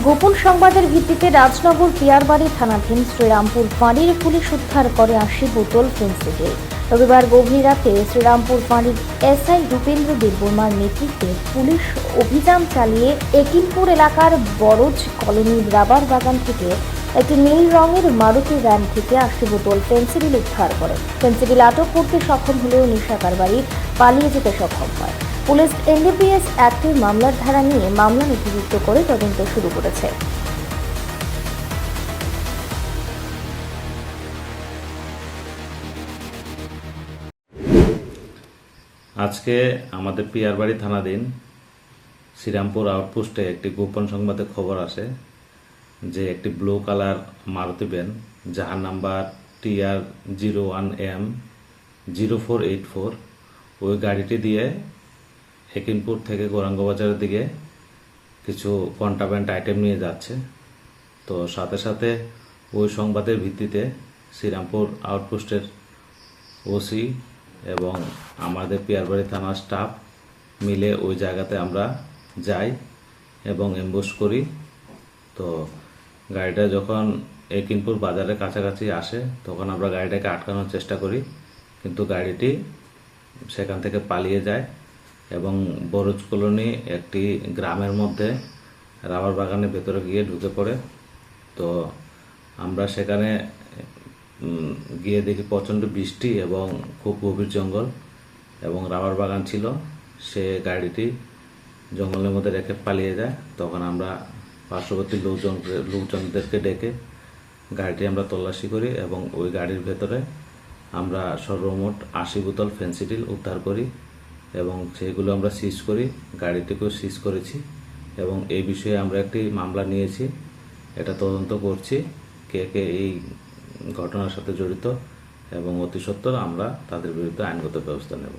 গোপন সংবাদের ভিত্তিতে রাজনগর পিয়ারবাড়ি থানাধীন শ্রীরামপুর ফাঁড়ির পুলিশ উদ্ধার করে আশি বোতল ফেন্সিডিল রবিবার গভীর রাতে শ্রীরামপুর ফাঁড়ির এসআই রূপেন্দ্র দেববর্মার নেতৃত্বে পুলিশ অভিযান চালিয়ে একিমপুর এলাকার বরজ কলোনির রাবার বাগান থেকে একটি নীল রঙের মারুতি ভ্যান থেকে আশি বোতল ফেন্সিডিল উদ্ধার করে। ফেন্সিডিল আটক করতে সক্ষম হলেও নিশা কারবারি পালিয়ে যেতে সক্ষম হয়। পুলিশ এনডিপিএস অ্যাক্টের মামলার ধারা নিয়ে মামলা নথিভুক্ত করে তদন্ত শুরু করেছে। আজকে আমাদের পিয়ারবাড়ি থানাধীন শ্রীরামপুর আউটপোস্টে একটি গোপন সংবাদে খবর আসে যে একটি ব্লু কালার মারুতি ভ্যান যাহার number TR zero one M zero four eight four, ওই গাড়িটি দিয়ে হেকিমপুর থেকে গৌরাঙ্গবাজারের দিকে কিছু কন্ট্রাব্যান্ড আইটেম নিয়ে যাচ্ছে। তো সাথে সাথে ওই সংবাদের ভিত্তিতে শ্রীরামপুর আউটপোস্টের ওসি এবং আমাদের পিয়ারবাড়ি থানার স্টাফ মিলে ওই জায়গাতে আমরা যাই এবং এম্বুশ করি। তো গাড়িটা যখন একিনপুর বাজারের কাছাকাছি আসে, তখন আমরা গাড়িটাকে আটকানোর চেষ্টা করি। কিন্তু গাড়িটি সেখান থেকে পালিয়ে যায়। এবং বরজ কলোনি একটি গ্রামের মধ্যে, রাবার বাগানের ভেতরে গিয়ে ঢুকে পড়ে। তো আমরা সেখানে গিয়ে দেখি প্রচণ্ড বৃষ্টি এবং খুব গভীর জঙ্গল এবং রাবার বাগান ছিল। সে গাড়িটি জঙ্গলের মধ্যে রেখে পালিয়ে যায়। তখন আমরা পার্শ্ববর্তী লোকজন, লোকজনদেরকে ডেকে গাড়িটি আমরা তল্লাশি করি এবং ওই গাড়ির ভেতরে আমরা সর্বমোট আশি বোতল ফেন্সিডিল উদ্ধার করি। এবং সেগুলো আমরা সিজ করি, গাড়িটিকেও সিজ করেছি এবং এই বিষয়ে আমরা একটি মামলা নিয়েছি, এটা তদন্ত করছি, কে কে এই ঘটনার সাথে জড়িত এবং অতি সত্বর আমরা তাদের বিরুদ্ধে আইনগত ব্যবস্থা নেব।